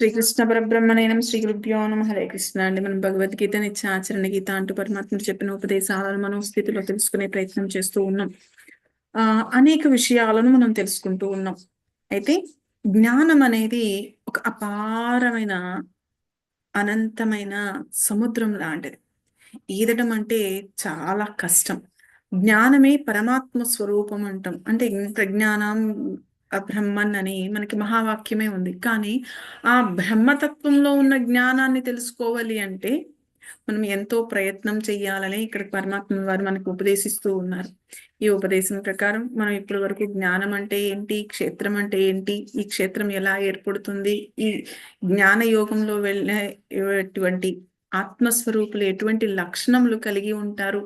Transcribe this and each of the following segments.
శ్రీకృష్ణ పరబ్రహ్మణైనం శ్రీ గురుభ్యో నమ హరే కృష్ణ అండి. మనం భగవద్గీత నిత్య ఆచరణ గీత అంటూ పరమాత్మ చెప్పిన ఉపదేశాలను మనం స్థితిలో తెలుసుకునే ప్రయత్నం చేస్తూ ఉన్నాం. ఆ అనేక విషయాలను మనం తెలుసుకుంటూ ఉన్నాం. అయితే జ్ఞానం అనేది ఒక అపారమైన అనంతమైన సముద్రం లాంటిది. ఈదడం అంటే చాలా కష్టం. జ్ఞానమే పరమాత్మ స్వరూపం అంటాం. అంటే ప్రజ్ఞానం బ్రహ్మన్ అని మనకి మహావాక్యమే ఉంది. కానీ ఆ బ్రహ్మతత్వంలో ఉన్న జ్ఞానాన్ని తెలుసుకోవాలి అంటే మనం ఎంతో ప్రయత్నం చెయ్యాలని ఇక్కడ పరమాత్మ వారు మనకు ఉపదేశిస్తూ ఉన్నారు. ఈ ఉపదేశం ప్రకారం మనం ఇప్పటి వరకు జ్ఞానం అంటే ఏంటి? క్షేత్రం అంటే ఏంటి? ఈ క్షేత్రం ఎలా ఏర్పడుతుంది? ఈ జ్ఞాన యోగంలో వెళ్ళేటువంటి ఆత్మస్వరూపులు ఎటువంటి లక్షణములు కలిగి ఉంటారు?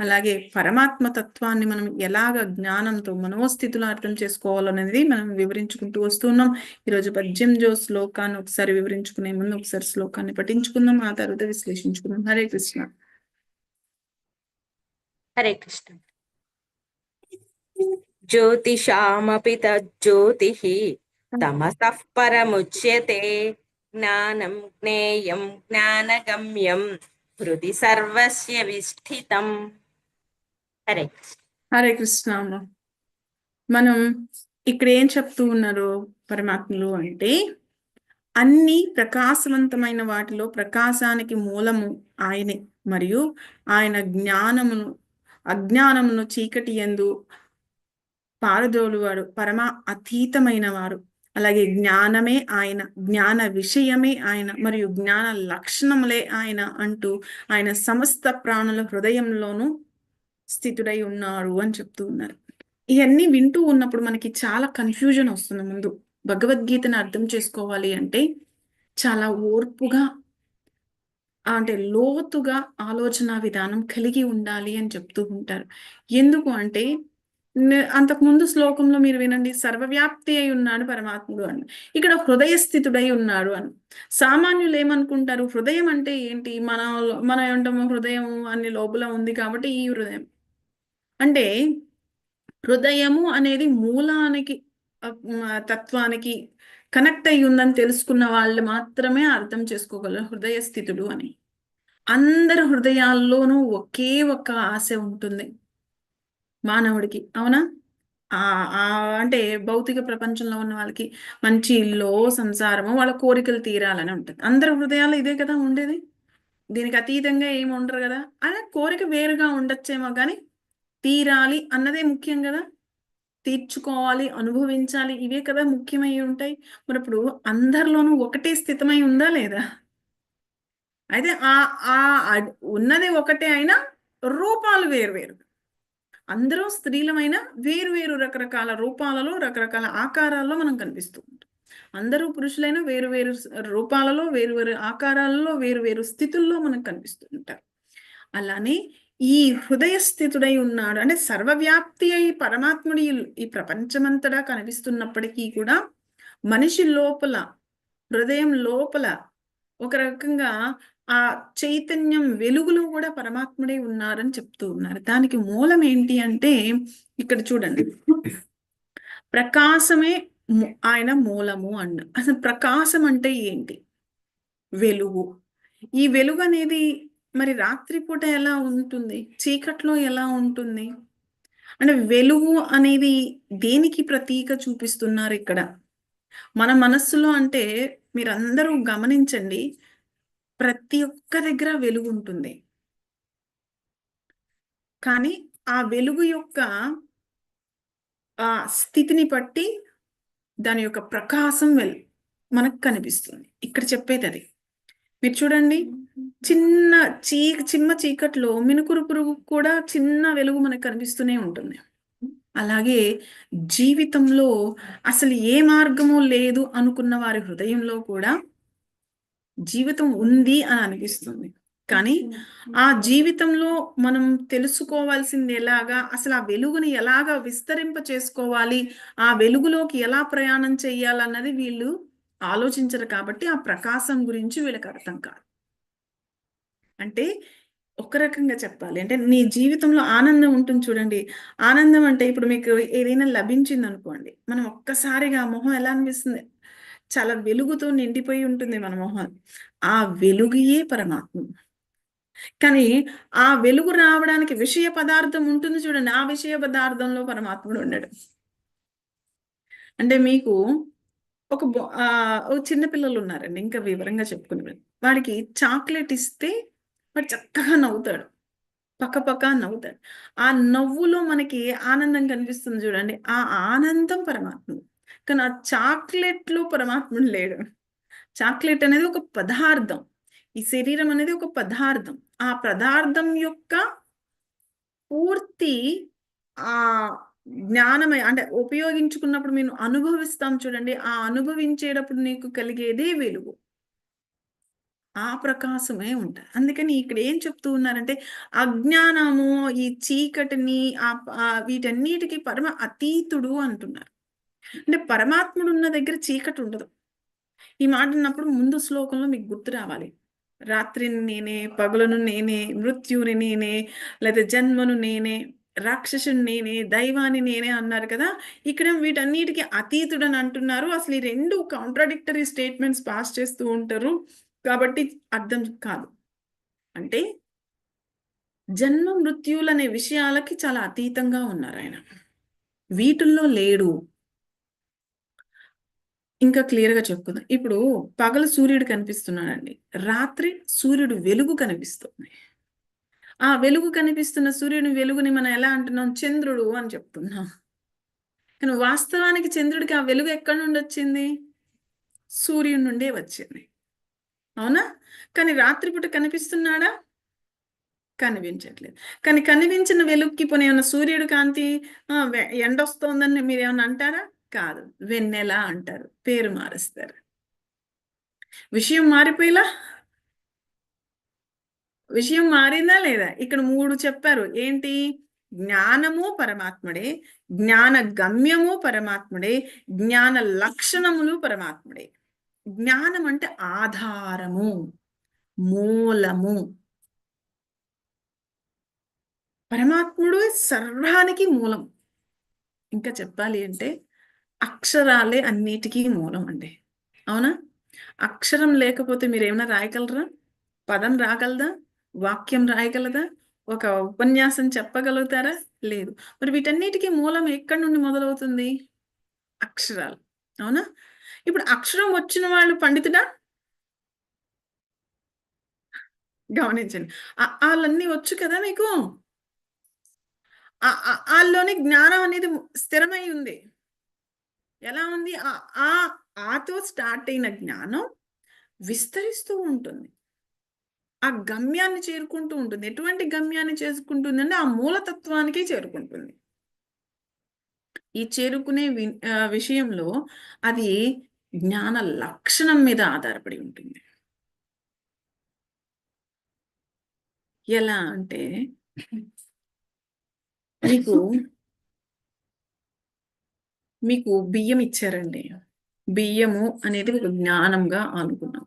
అలాగే పరమాత్మ తత్వాన్ని మనం ఎలాగ జ్ఞానంతో మనోస్థితులు అర్థం చేసుకోవాలనేది మనం వివరించుకుంటూ వస్తున్నాం ఈరోజు పద్యంజో శ్లోకాన్ని ఒకసారి వివరించుకునే ముందు ఒకసారి శ్లోకాన్ని పఠించుకుందాం. ఆ తర్వాత విశ్లేషించుకుందాం. హరే కృష్ణ. హరే కృష్ణ. జ్యోతిషామపి తజ్జ్యోతి తమస పరముచ్యతే. జ్ఞానం జ్ఞేయం జ్ఞానగమ్యం హృది సర్వస్య విష్ఠితం. హరే హరే కృష్ణ మనం ఇక్కడ ఏం చెప్తూ ఉన్నారు పరమాత్మలు అంటే అన్ని ప్రకాశవంతమైన వాటిలో ప్రకాశానికి మూలము ఆయనే. మరియు ఆయన జ్ఞానమును అజ్ఞానమును చీకటి ఎందు పారదోలువాడు పరమ అతీతమైన వారు. అలాగే జ్ఞానమే ఆయన జ్ఞాన విషయమే ఆయన మరియు జ్ఞాన లక్షణములే ఆయన అంటూ ఆయన సమస్త ప్రాణుల హృదయంలోనూ స్థితుడై ఉన్నారు అని చెప్తూ ఉన్నారు. ఇవన్నీ వింటూ ఉన్నప్పుడు మనకి చాలా కన్ఫ్యూజన్ వస్తుంది ముందు. భగవద్గీతను అర్థం చేసుకోవాలి అంటే చాలా ఓర్పుగా అంటే లోతుగా ఆలోచన విధానం కలిగి ఉండాలి అని చెప్తూ ఉంటారు. ఎందుకు అంటే అంతకు ముందు శ్లోకంలో మీరు వినండి సర్వవ్యాప్తి అయి ఉన్నాడు పరమాత్ముడు అని. ఇక్కడ హృదయ స్థితుడై ఉన్నాడు అని. సామాన్యులు ఏమనుకుంటారు? హృదయం అంటే ఏంటి? మన మన ఏమంటాము హృదయం అన్ని లోపల ఉంది కాబట్టి ఈ హృదయం. అంటే హృదయము అనేది మూలానికి తత్వానికి కనెక్ట్ అయి ఉందని తెలుసుకున్న వాళ్ళు మాత్రమే అర్థం చేసుకోగలరు హృదయ స్థితులు అని. అందరి హృదయాల్లోనూ ఒకే ఒక ఆశ ఉంటుంది మానవుడికి అవునా? ఆ అంటే భౌతిక ప్రపంచంలో ఉన్న వాళ్ళకి మంచి ఇల్లు సంసారము వాళ్ళ కోరికలు తీరాలని ఉంటుంది. అందరి హృదయాలు ఇదే కదా ఉండేది? దీనికి అతీతంగా ఏమి ఉండరు కదా? అలా కోరిక వేరుగా ఉండొచ్చేమో కానీ తీరాలి అన్నదే ముఖ్యం కదా. తీర్చుకోవాలి అనుభవించాలి ఇవే కదా ముఖ్యమై ఉంటాయి. మరి ఇప్పుడు అందరిలోనూ ఒకటే స్థితమై ఉందా లేదా? అయితే ఆ ఆ ఉన్నది ఒకటే అయినా రూపాలు వేరు వేరు అందరూ స్త్రీలమైన వేరు వేరు రకరకాల రూపాలలో రకరకాల ఆకారాల్లో మనం కనిపిస్తూ ఉంటాం. అందరూ పురుషులైన వేరు వేరు రూపాలలో వేరు వేరు ఆకారాలలో వేరు వేరు స్థితుల్లో మనకు కనిపిస్తూ ఉంటారు అలానే ఈ హృదయస్థితుడై ఉన్నాడు. అంటే సర్వవ్యాప్తి అయి పరమాత్ముడి ఈ ప్రపంచమంతటా కనిపిస్తున్నప్పటికీ కూడా మనిషి లోపల హృదయం లోపల ఒక రకంగా ఆ చైతన్యం వెలుగులో కూడా పరమాత్ముడే ఉన్నారని చెప్తూ ఉన్నారు. దానికి మూలం ఏంటి అంటే ఇక్కడ చూడండి. ప్రకాశమే ఆయన మూలము అన్న అసలు ప్రకాశం అంటే ఏంటి? వెలుగు. ఈ వెలుగు అనేది మరి రాత్రిపూట ఎలా ఉంటుంది? చీకట్లో ఎలా ఉంటుంది? అంటే వెలుగు అనేది దేనికి ప్రతీక చూపిస్తున్నారు ఇక్కడ? మన మనస్సులో అంటే మీరందరూ గమనించండి ప్రతి ఒక్క దగ్గర వెలుగు ఉంటుంది. కానీ ఆ వెలుగు యొక్క ఆ స్థితిని బట్టి దాని యొక్క ప్రకాశం వెల్ మనకు కనిపిస్తుంది. ఇక్కడ చెప్పేది అది. మీరు చూడండి చిన్న చీ చిన్న చీకట్లో మినుకురు పురుగు కూడా చిన్న వెలుగు మనకు కనిపిస్తూనే ఉంటుంది. అలాగే జీవితంలో అసలు ఏ మార్గము లేదు అనుకున్న వారి హృదయంలో కూడా జీవితం ఉంది అని అనిపిస్తుంది. కానీ ఆ జీవితంలో మనం తెలుసుకోవాల్సింది ఎలాగా అసలు ఆ వెలుగుని ఎలాగా విస్తరింప చేసుకోవాలి ఆ వెలుగులోకి ఎలా ప్రయాణం చేయాలన్నది వీళ్ళు ఆలోచించరు కాబట్టి ఆ ప్రకాశం గురించి వీళ్ళకి అర్థం కాదు. అంటే ఒక రకంగా చెప్పాలి. అంటే నీ జీవితంలో ఆనందం ఉంటుంది చూడండి. ఆనందం అంటే ఇప్పుడు మీకు ఏదైనా లభించింది అనుకోండి మనం ఒక్కసారిగా మొహం ఎలా అనిపిస్తుంది? చాలా వెలుగుతో నిండిపోయి ఉంటుంది మన మొహం. ఆ వెలుగుయే పరమాత్మ. కానీ ఆ వెలుగు రావడానికి విషయ పదార్థం ఉంటుంది చూడండి. ఆ విషయ పదార్థంలో పరమాత్ముడు ఉండడు అంటే మీకు ఒక బొ- ఆ, చిన్న పిల్లలు ఉన్నారండి. ఇంకా వివరంగా చెప్పుకునే వాడికి చాక్లెట్ ఇస్తే వాడు చక్కగా నవ్వుతాడు. పక్క పక్క నవ్వుతాడు. ఆ నవ్వులో మనకి ఆనందం కనిపిస్తుంది చూడండి. ఆ ఆనందం పరమాత్ముడు కానీ ఆ చాక్లెట్లో పరమాత్ముడు లేడు. చాక్లెట్ అనేది ఒక పదార్థం. ఈ శరీరం అనేది ఒక పదార్థం. ఆ పదార్థం యొక్క పూర్తి ఆ జ్ఞానమై అంటే ఉపయోగించుకున్నప్పుడు మేము అనుభవిస్తాం చూడండి. ఆ అనుభవించేటప్పుడు నీకు కలిగేదే వెలుగు. ఆ ప్రకాశమే ఉంటుంది అందుకని ఇక్కడ ఏం చెప్తూ ఉన్నారంటే అజ్ఞానము ఈ చీకటిని ఆ వీటన్నిటికీ పరమ అతీతుడు అంటున్నారు. అంటే పరమాత్ముడు ఉన్న దగ్గర చీకటి ఉండదు. ఈ మాట అన్నప్పుడు ముందు శ్లోకంలో మీకు గుర్తు రావాలి. రాత్రిని నేనే పగులను నేనే మృత్యుని నేనే లేదా జన్మను నేనే రాక్షసుని నేనే దైవాన్ని నేనే అన్నారు కదా. ఇక్కడ వీటన్నిటికీ అతీతుడని అంటున్నారు. అసలు ఈ రెండు కాంట్రాడిక్టరీ స్టేట్మెంట్స్ పాస్ చేస్తూ ఉంటారు. కాబట్టి అర్థం కాదు. అంటే జన్మ మృత్యులనే విషయాలకి చాలా అతీతంగా ఉన్నారు ఆయన. వీటిల్లో లేడు. ఇంకా క్లియర్గా చెప్పుకుందాం. ఇప్పుడు పగలు సూర్యుడు కనిపిస్తున్నాడండి. రాత్రి సూర్యుడు వెలుగు కనిపిస్తుంది. ఆ వెలుగు కనిపిస్తున్న సూర్యుని వెలుగుని మనం ఎలా అంటున్నాం? చంద్రుడు అని చెప్తున్నాం. కానీ వాస్తవానికి చంద్రుడికి ఆ వెలుగు ఎక్కడి నుండి వచ్చింది? సూర్యుడి నుండే వచ్చింది. అవునా? కానీ రాత్రిపూట కనిపిస్తున్నాడా? కనిపించట్లేదు. కానీ కనిపించిన వెలుగుకి పోనీ ఏమన్నా సూర్యుడు కాంతి ఆ, ఎండ వస్తోందని మీరు ఏమన్నా అంటారా? కాదు. వెన్నెల అంటారు. పేరు మారుస్తారు. విషయం మారిపోయేలా? విషయం మారిందా లేదా? ఇక్కడ మూడు చెప్పారు. ఏంటి? జ్ఞానము పరమాత్ముడే జ్ఞాన గమ్యము పరమాత్ముడే జ్ఞాన లక్షణములు పరమాత్ముడే. జ్ఞానం అంటే ఆధారము మూలము. పరమాత్ముడు సర్వానికి మూలం. ఇంకా చెప్పాలి అంటే అక్షరాలే అన్నిటికీ మూలం అండి. అవునా? అక్షరం లేకపోతే మీరు ఏమైనా రాయగలరా? పదం రాగలదా? వాక్యం రాయగలదా? ఒక ఉపన్యాసం చెప్పగలుగుతారా? లేదు. మరి వీటన్నిటికీ మూలం ఎక్కడి నుండి మొదలవుతుంది? అక్షరాలు. అవునా? ఇప్పుడు అక్షరం వచ్చిన వాళ్ళు పండితుడా? గమనించండి. వాళ్ళన్నీ వచ్చు కదా మీకు వాళ్ళలోని జ్ఞానం అనేది స్థిరమై ఉంది. ఎలా ఉంది? ఆ ఆ ఆతో స్టార్ట్ అయిన జ్ఞానం విస్తరిస్తూ ఉంటుంది. ఆ గమ్యాన్ని చేరుకుంటూ ఉంటుంది. ఎటువంటి గమ్యాన్ని చేసుకుంటుంది అంటే ఆ మూలతత్వానికి చేరుకుంటుంది. ఈ చేరుకునే విషయంలో అది జ్ఞాన లక్షణం మీద ఆధారపడి ఉంటుంది. ఎలా అంటే మీకు మీకు బియ్యం ఇచ్చారండి. బియ్యము అనేది ఒక జ్ఞానంగా అనుకున్నాం.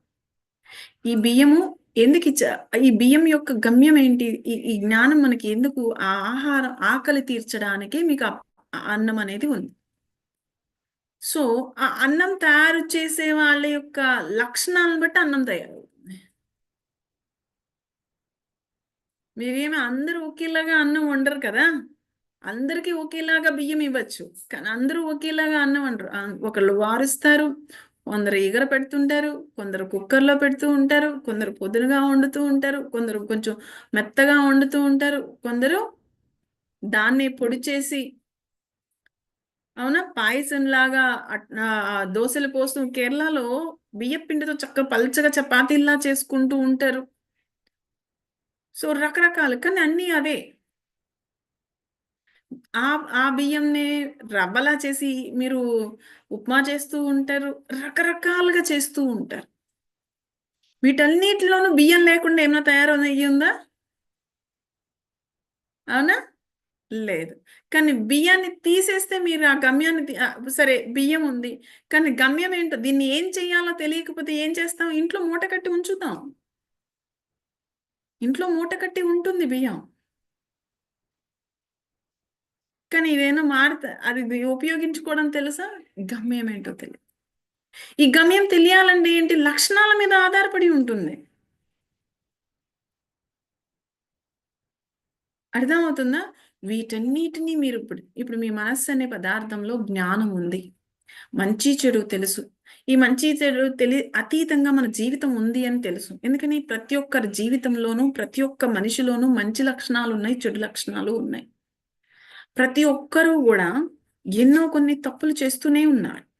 ఈ బియ్యము ఎందుకు ఇచ్చా? ఈ బియ్యం యొక్క గమ్యం ఏంటి? ఈ జ్ఞానం మనకి ఎందుకు? ఆ ఆహారం ఆకలి తీర్చడానికి మీకు అన్నం అనేది ఉంది. సో ఆ అన్నం తయారు చేసే వాళ్ళ యొక్క లక్షణాలను బట్టి అన్నం తయారవుతుంది. మీరేమి అందరూ ఒకేలాగా అన్నం వండరు కదా? అందరికీ ఒకేలాగా బియ్యం ఇవ్వచ్చు. కానీ అందరూ ఒకేలాగా అన్నం వండరు. ఒకళ్ళు వారుస్తారు కొందరు ఈగర పెడుతుంటారు కొందరు కుక్కర్లో పెడుతూ ఉంటారు కొందరు పొద్దునగా వండుతూ ఉంటారు కొందరు కొంచెం మెత్తగా వండుతూ ఉంటారు కొందరు దాన్ని పొడి చేసి అవునా? పాయసం లాగా దోశలు పోస్తూ కేరళలో బియ్యం పిండితో చక్కగా పల్చగా చపాతీల్లా చేసుకుంటూ ఉంటారు. సో రకరకాలు. కానీ అన్నీ అవే. ఆ ఆ బియ్యంని రవ్వలా చేసి మీరు ఉప్మా చేస్తూ ఉంటారు. రకరకాలుగా చేస్తూ ఉంటారు. వీటన్నిటిలోనూ బియ్యం లేకుండా ఏమైనా తయారు అయ్యిందా అవునా? లేదు. కానీ బియ్యాన్ని తీసేస్తే మీరు ఆ గమ్యాన్ని సరే బియ్యం ఉంది. కానీ గమ్యం ఏంటో దీన్ని ఏం చెయ్యాలో తెలియకపోతే ఏం చేస్తాం? ఇంట్లో మూట కట్టి ఉంచుతాం. ఇంట్లో మూట కట్టి ఉంటుంది బియ్యం. కానీ ఇదేనా మారుతా అది ఉపయోగించుకోవడం తెలుసా? గమ్యం ఏంటో తెలియదు. ఈ గమ్యం తెలియాలంటే ఏంటి? లక్షణాల మీద ఆధారపడి ఉంటుంది. అర్థమవుతుందా? వీటన్నిటినీ మీరు ఇప్పుడు ఇప్పుడు మీ మనస్సు అనే పదార్థంలో జ్ఞానం ఉంది. మంచి చెడు తెలుసు. ఈ మంచి చెడు తెలి అతీతంగా మన జీవితం ఉంది అని తెలుసు. ఎందుకని? ప్రతి ఒక్కరి జీవితంలోనూ ప్రతి ఒక్క మనిషిలోనూ మంచి లక్షణాలు ఉన్నాయి చెడు లక్షణాలు ఉన్నాయి. ప్రతి ఒక్కరూ కూడా ఎన్నో కొన్ని తప్పులు చేస్తూనే ఉన్నారు.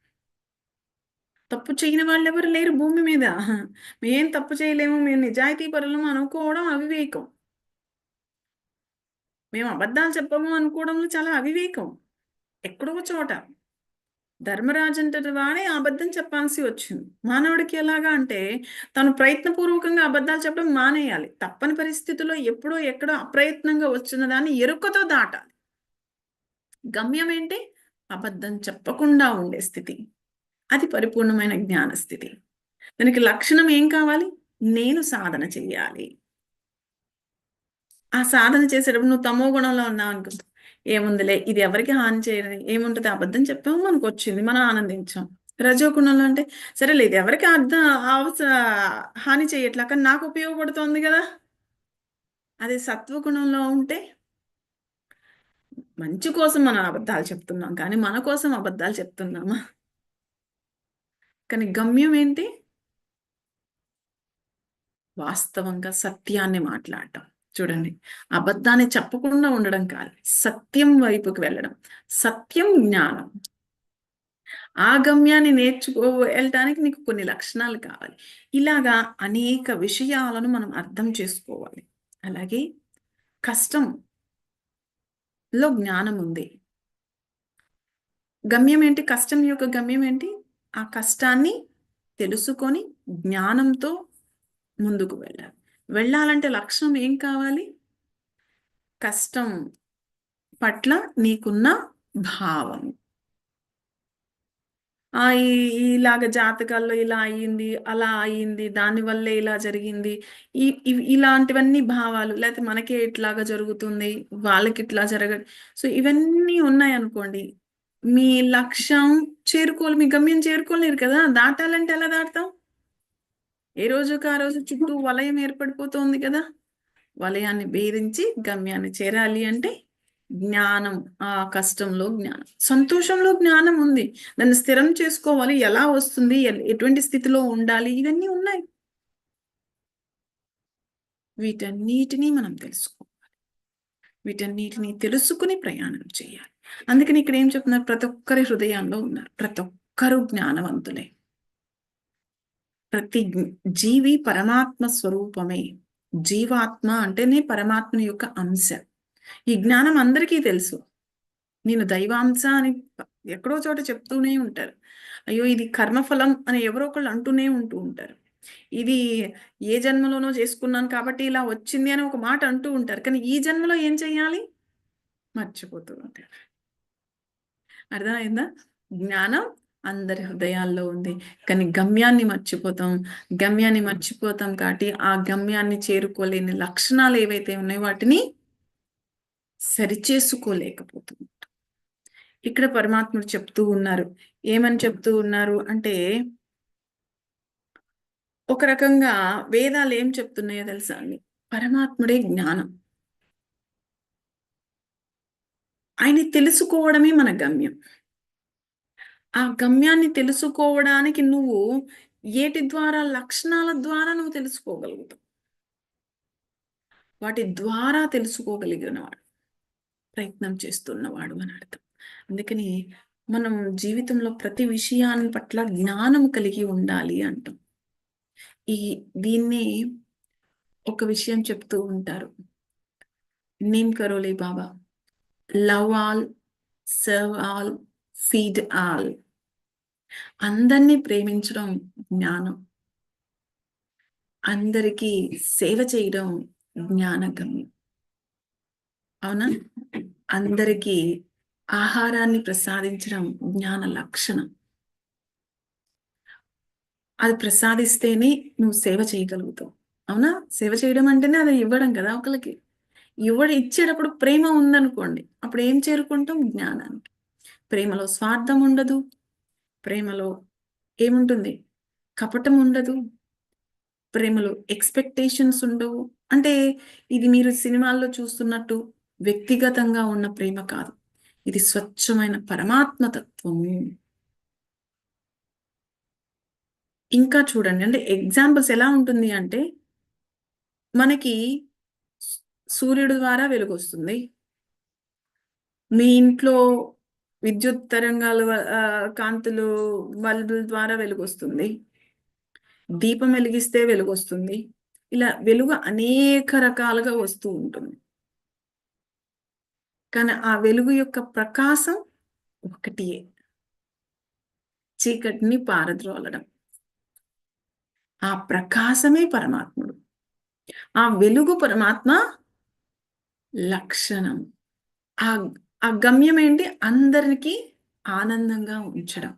తప్పు చేయని వాళ్ళు ఎవరు లేరు భూమి మీద. మేం తప్పు చేయలేము మేము నిజాయితీ పరులం అనుకోవడం అవివేకం. మేము అబద్ధాలు చెప్పము అనుకోవడంలో చాలా అవివేకం. ఎక్కడో చోట ధర్మరాజు అంటే వాడే అబద్ధం చెప్పాల్సి వచ్చింది. మానవుడికి ఎలాగా అంటే తను ప్రయత్నపూర్వకంగా అబద్ధాలు చెప్పడం మానేయాలి. తప్పని పరిస్థితుల్లో ఎప్పుడో ఎక్కడో అప్రయత్నంగా వచ్చిన దాన్ని ఎరుకతో దాటాలి. గమ్యం ఏంటి? అబద్ధం చెప్పకుండా ఉండే స్థితి. అది పరిపూర్ణమైన జ్ఞాన స్థితి. దానికి లక్షణం ఏం కావాలి? నేను సాధన చెయ్యాలి. ఆ సాధన చేసేటప్పుడు నువ్వు తమో గుణంలో ఉన్నావు అనుకో ఏముందిలే ఇది ఎవరికి హాని చేయని ఏముంటది అబద్ధం చెప్పాము మనకు వచ్చింది మనం ఆనందించాం. రజోగుణంలో అంటే సరేలే ఇది ఎవరికి అర్థం అవసర హాని చేయట్లా కానీ నాకు ఉపయోగపడుతోంది కదా. అదే సత్వగుణంలో ఉంటే మంచి కోసం మనం అబద్ధాలు చెప్తున్నాం కానీ మన కోసం అబద్ధాలు చెప్తున్నామా? కానీ గమ్యం ఏంటి? వాస్తవంగా సత్యాన్ని మాట్లాడటం. చూడండి. అబద్ధాన్ని చెప్పకుండా ఉండడం కాదు. సత్యం వైపుకి వెళ్ళడం. సత్యం జ్ఞానం. ఆ గమ్యాన్ని నేర్చుకో వెళ్ళటానికి నీకు కొన్ని లక్షణాలు కావాలి. ఇలాగా అనేక విషయాలను మనం అర్థం చేసుకోవాలి. అలాగే కష్టం లో జ్ఞానం ఉంది. గమ్యం ఏంటి? కష్టం యొక్క గమ్యం ఏంటి? ఆ కష్టాన్ని తెలుసుకొని జ్ఞానంతో ముందుకు వెళ్ళాలి. వెళ్ళాలంటే లక్ష్యం ఏం కావాలి? కష్టం పట్ల నీకున్న భావం. ఆ ఈ- ఇలాగ జాతకాల్లో ఇలా అయ్యింది అలా అయ్యింది దానివల్లే ఇలా జరిగింది. ఈ ఇలాంటివన్నీ భావాలు లేకపోతే మనకే ఇట్లాగా జరుగుతుంది వాళ్ళకి ఇట్లా జరగ సో ఇవన్నీ ఉన్నాయి అనుకోండి మీ లక్ష్యం చేరుకోవాలి మీ గమ్యం చేరుకోలేరు కదా దాటాలంటే ఎలా దాటుతాం? ఏ రోజుకి ఆ రోజు చుట్టూ వలయం ఏర్పడిపోతుంది కదా? వలయాన్ని భేదించి గమ్యాన్ని చేరాలి అంటే జ్ఞానం ఆ కష్టంలో జ్ఞానం. సంతోషంలో జ్ఞానం ఉంది. దాన్ని స్థిరం చేసుకోవాలి. ఎలా వస్తుంది? ఎటువంటి స్థితిలో ఉండాలి? ఇవన్నీ ఉన్నాయి. వీటన్నిటినీ మనం తెలుసుకోవాలి. వీటన్నిటిని తెలుసుకుని ప్రయాణం చేయాలి. అందుకని ఇక్కడ ఏం చెప్తున్నారు? ప్రతి ఒక్కరి హృదయంలో ఉన్నారు. ప్రతి ఒక్కరు జ్ఞానవంతులే. ప్రతి జీవి పరమాత్మ స్వరూపమే. జీవాత్మ అంటేనే పరమాత్మ యొక్క అంశ. ఈ జ్ఞానం అందరికీ తెలుసు. నేను దైవాంశ అని ఎక్కడో చోట చెప్తూనే ఉంటారు. అయ్యో ఇది కర్మఫలం అని ఎవరో ఒకళ్ళు అంటూనే ఉంటూ ఉంటారు. ఇది ఏ జన్మలోనో చేసుకున్నాను కాబట్టి ఇలా వచ్చింది అని ఒక మాట అంటూ ఉంటారు. కానీ ఈ జన్మలో ఏం చెయ్యాలి మర్చిపోతూ ఉంటారు. అర్థమైందా? జ్ఞానం అందరి హృదయాల్లో ఉంది. కానీ గమ్యాన్ని మర్చిపోతాం. గమ్యాన్ని మర్చిపోతాం కాబట్టి ఆ గమ్యాన్ని చేరుకోలేని లక్షణాలు ఏవైతే ఉన్నాయో వాటిని సరిచేసుకోలేకపోతున్నాం ఇక్కడ పరమాత్ముడు చెప్తూ ఉన్నారు. ఏమని చెప్తూ ఉన్నారు అంటే ఒక రకంగా వేదాలు ఏం చెప్తున్నాయో తెలుసా అండి? పరమాత్ముడే జ్ఞానం. ఆయన తెలుసుకోవడమే మన గమ్యం. ఆ గమ్యాన్ని తెలుసుకోవడానికి నువ్వు ఏటి ద్వారా లక్షణాల ద్వారా నువ్వు తెలుసుకోగలుగుతావు? వాటి ద్వారా తెలుసుకోగలిగినవాడు ప్రయత్నం చేస్తున్నవాడు అని అర్థం. అందుకని మనం జీవితంలో ప్రతి విషయాన్ని పట్ల జ్ఞానం కలిగి ఉండాలి అంటాం. ఈ దీన్ని ఒక విషయం చెప్తూ ఉంటారు. Neem Karoli Baba love all serve all feed all. అందరినీ ప్రేమించడం జ్ఞానం. అందరికీ సేవ చేయడం జ్ఞానగమ్యం. అవునా? అందరికీ ఆహారాన్ని ప్రసాదించడం జ్ఞాన లక్షణం. అది ప్రసాదిస్తేనే నువ్వు సేవ చేయగలుగుతావు. అవునా? సేవ చేయడం అంటేనే అది ఇవ్వడం కదా ఒకరికి ఇవ్వడం ఇచ్చేటప్పుడు ప్రేమ ఉందనుకోండి అప్పుడు ఏం చేరుకుంటాం? జ్ఞానానికి. ప్రేమలో స్వార్థం ఉండదు. ప్రేమలో ఏముంటుంది? కపటం ఉండదు. ప్రేమలో ఎక్స్పెక్టేషన్స్ ఉండవు. అంటే ఇది మీరు సినిమాల్లో చూస్తున్నట్టు వ్యక్తిగతంగా ఉన్న ప్రేమ కాదు. ఇది స్వచ్ఛమైన పరమాత్మ తత్వము ఇంకా చూడండి. అంటే ఎగ్జాంపుల్స్ ఎలా ఉంటుంది అంటే మనకి సూర్యుడు ద్వారా వెలుగు వస్తుంది మీ ఇంట్లో విద్యుత్ తరంగాలు కాంతులు బల్బుల ద్వారా వెలుగొస్తుంది. దీపం వెలిగిస్తే వెలుగొస్తుంది. ఇలా వెలుగు అనేక రకాలుగా వస్తూ ఉంటుంది. కానీ ఆ వెలుగు యొక్క ప్రకాశం ఒకటియే. చీకటిని పారద్రోలడం. ఆ ప్రకాశమే పరమాత్ముడు. ఆ వెలుగు పరమాత్మ లక్షణం. ఆ ఆ గమ్యం ఏంటి? అందరికీ ఆనందంగా ఉంచడం.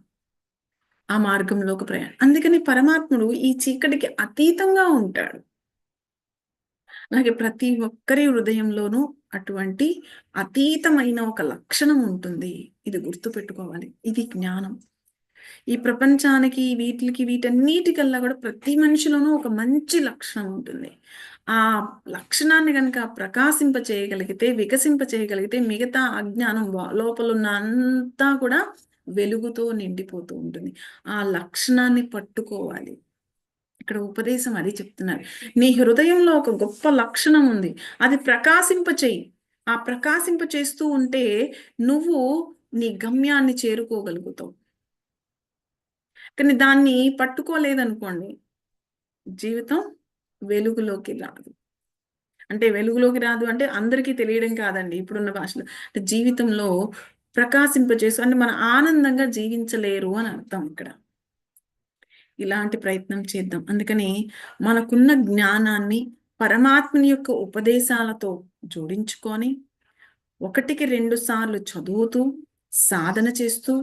ఆ మార్గంలో ఒక ప్రయాణం. అందుకని పరమాత్ముడు ఈ చీకటికి అతీతంగా ఉంటాడు. అలాగే ప్రతి ఒక్కరి హృదయంలోనూ అటువంటి అతీతమైన ఒక లక్షణం ఉంటుంది. ఇది గుర్తుపెట్టుకోవాలి. ఇది జ్ఞానం. ఈ ప్రపంచానికి వీటికి వీటన్నిటికల్లా కూడా ప్రతి మనిషిలోనూ ఒక మంచి లక్షణం ఉంటుంది. ఆ లక్షణాన్ని కనుక ప్రకాశింప చేయగలిగితే వికసింప చేయగలిగితే మిగతా అజ్ఞానం లోపలున్న అంతా కూడా వెలుగుతో నిండిపోతూ ఉంటుంది. ఆ లక్షణాన్ని పట్టుకోవాలి. ఇక్కడ ఉపదేశం అది చెప్తున్నారు. నీ హృదయంలో ఒక గొప్ప లక్షణం ఉంది. అది ప్రకాశింప చెయ్యి. ఆ ప్రకాశింప చేస్తూ ఉంటే నువ్వు నీ గమ్యాన్ని చేరుకోగలుగుతావు. కానీ దాన్ని పట్టుకోలేదనుకోండి జీవితం వెలుగులోకి రాదు. అంటే వెలుగులోకి రాదు అంటే అందరికీ తెలియడం కాదండి. ఇప్పుడున్న భాషలో అంటే జీవితంలో ప్రకాశింపజేసు అంటే మన ఆనందంగా జీవించలేరు అని అర్థం ఇక్కడ ఇలాంటి ప్రయత్నం చేద్దాం. అందుకని మనకున్న జ్ఞానాన్ని పరమాత్మని యొక్క ఉపదేశాలతో జోడించుకొని ఒకటికి రెండు సార్లు చదువుతూ సాధన చేస్తూ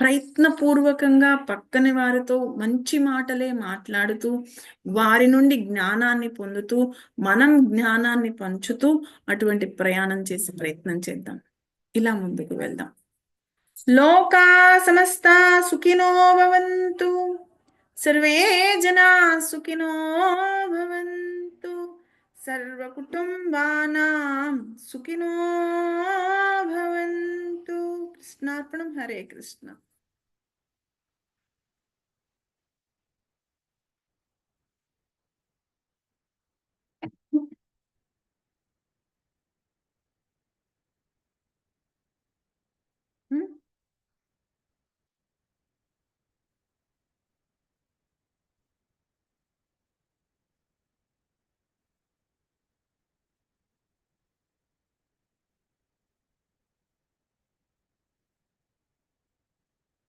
ప్రయత్నపూర్వకంగా పక్కని వారితో మంచి మాటలే మాట్లాడుతూ వారి నుండి జ్ఞానాన్ని పొందుతూ మనం జ్ఞానాన్ని పంచుతూ అటువంటి ప్రయాణం చేసే ప్రయత్నం చేద్దాం. ఇలా ముందుకు వెళ్దాం. లోకా సమస్త సుఖినో భవంతు. సర్వే జనా సుఖినో భవంతు. సర్వ కుటుంబానా సుఖినో కృష్ణార్పణం హరే కృష్ణ.